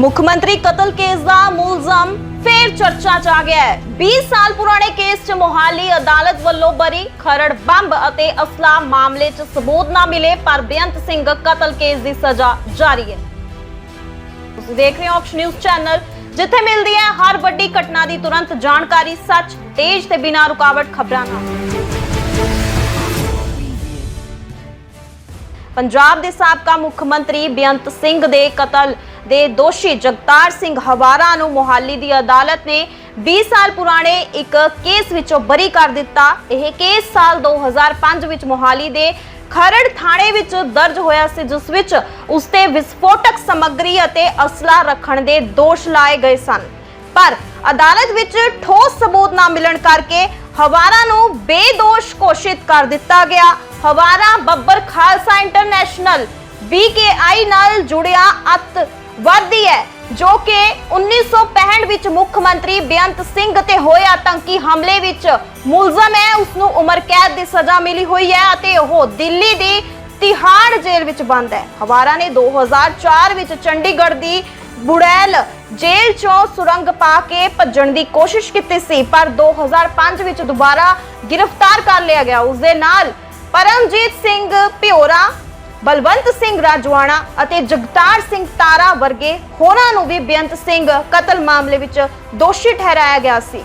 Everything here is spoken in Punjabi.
ਮੁੱਖ ਮੰਤਰੀ ਕਤਲ ਕੇਸ ਦਾ ਮੁਲਜ਼ਮ ਫੇਰ ਚਰਚਾ 'ਚ ਆ ਗਿਆ ਹੈ। 20 ਸਾਲ ਪੁਰਾਣੇ ਕੇਸ 'ਚ ਮੋਹਾਲੀ ਅਦਾਲਤ ਵੱਲੋਂ ਬਰੀ ਖਰੜ ਬੰਬ ਅਤੇ ਅਸਲਾ ਮਾਮਲੇ 'ਚ ਸਬੂਤ ਨਾ ਮਿਲੇ, ਪਰ ਬੇਅੰਤ ਸਿੰਘ ਕਤਲ ਕੇਸ ਦੀ ਸਜ਼ਾ ਜਾਰੀ ਹੈ। ਤੁਸੀਂ ਦੇਖ ਰਹੇ ਹੋ ਔਕਸ਼ ਨਿਊਜ਼ ਚੈਨਲ, ਜਿੱਥੇ ਮਿਲਦੀ ਹੈ ਹਰ ਵੱਡੀ ਘਟਨਾ ਦੀ ਤੁਰੰਤ ਜਾਣਕਾਰੀ, ਸੱਚ, ਤੇਜ਼ ਤੇ ਬਿਨਾਂ ਰੁਕਾਵਟ ਖਬਰਾਂ ਨਾਲ। ਪੰਜਾਬ ਦੇ ਸਾਬਕਾ ਮੁੱਖ ਮੰਤਰੀ ਬੇਅੰਤ ਸਿੰਘ ਦੇ ਕਤਲ ਦੇ ਦੋਸ਼ੀ ਜਗਤਾਰ ਸਿੰਘ ਹਵਾਰਾ ਨੂੰ ਮੋਹਾਲੀ ਦੀ ਅਦਾਲਤ ਨੇ 20 ਸਾਲ ਪੁਰਾਣੇ ਇੱਕ ਕੇਸ ਵਿੱਚੋਂ ਬਰੀ ਕਰ ਦਿੱਤਾ। ਇਹ ਕੇਸ ਸਾਲ 2005 ਵਿੱਚ ਮੋਹਾਲੀ ਦੇ ਖਰੜ ਥਾਣੇ ਵਿੱਚ ਦਰਜ ਹੋਇਆ ਸੀ, ਜਿਸ ਵਿੱਚ ਉਸਤੇ ਵਿਸਫੋਟਕ ਸਮੱਗਰੀ ਅਤੇ ਅਸਲਾ ਰੱਖਣ ਦੇ ਦੋਸ਼ ਲਾਏ ਗਏ ਸਨ। ਪਰ ਅਦਾਲਤ ਵਿੱਚ ਠੋਸ ਸਬੂਤ ਨਾ ਮਿਲਣ ਕਰਕੇ ਹਵਾਰਾ ਨੂੰ ਬੇਦੋਸ਼ ਘੋਸ਼ਿਤ ਕਰ ਦਿੱਤਾ ਗਿਆ। ਹਵਾਰਾ ਬੱਬਰ ਖਾਲਸਾ ਇੰਟਰਨੈਸ਼ਨਲ BKI ਨਾਲ ਜੁੜਿਆ ਅੱਤਵਾਦੀ ਹੈ, ਜੋ ਕਿ 1965 ਵਿੱਚ ਮੁੱਖ ਮੰਤਰੀ ਬੇਅੰਤ ਸਿੰਘ ਤੇ ਹੋਏ ਆਤੰਕੀ ਹਮਲੇ ਵਿੱਚ ਮੁਲਜ਼ਮ ਹੈ ਉਸ ਨੂੰ ਉਮਰ ਕੈਦ ਦੀ ਸਜ਼ਾ ਮਿਲੀ ਹੋਈ ਹੈ ਅਤੇ ਉਹ ਦਿੱਲੀ ਦੀ ਤਿਹਾੜ ਜੇਲ੍ਹ ਵਿੱਚ ਬੰਦ ਹੈ। ਹਵਾਰਾ ਨੇ 2004 ਵਿੱਚ ਚੰਡੀਗੜ੍ਹ ਦੀ ਬੁੜੈਲ ਜੇਲ੍ਹ ਚੋਂ ਸੁਰੰਗ ਪਾ ਕੇ ਭੱਜਣ ਦੀ ਕੋਸ਼ਿਸ਼ ਕੀਤੀ ਸੀ, ਪਰ 2005 ਵਿੱਚ ਦੁਬਾਰਾ ਗ੍ਰਿਫਤਾਰ ਕਰ ਲਿਆ ਗਿਆ। ਉਸ ਦੇ ਨਾਲ ਪਰਮਜੀਤ ਸਿੰਘ ਭਿਓਰਾ ਬਲਵੰਤ ਸਿੰਘ ਰਾਜਵਾਣਾ ਅਤੇ ਜਗਤਾਰ ਸਿੰਘ ਤਾਰਾ ਵਰਗੇ ਹੋਰਾਂ ਨੂੰ ਵੀ ਬੇਅੰਤ ਸਿੰਘ ਕਤਲ ਮਾਮਲੇ ਵਿੱਚ ਦੋਸ਼ੀ ਠਹਿਰਾਇਆ ਗਿਆ ਸੀ।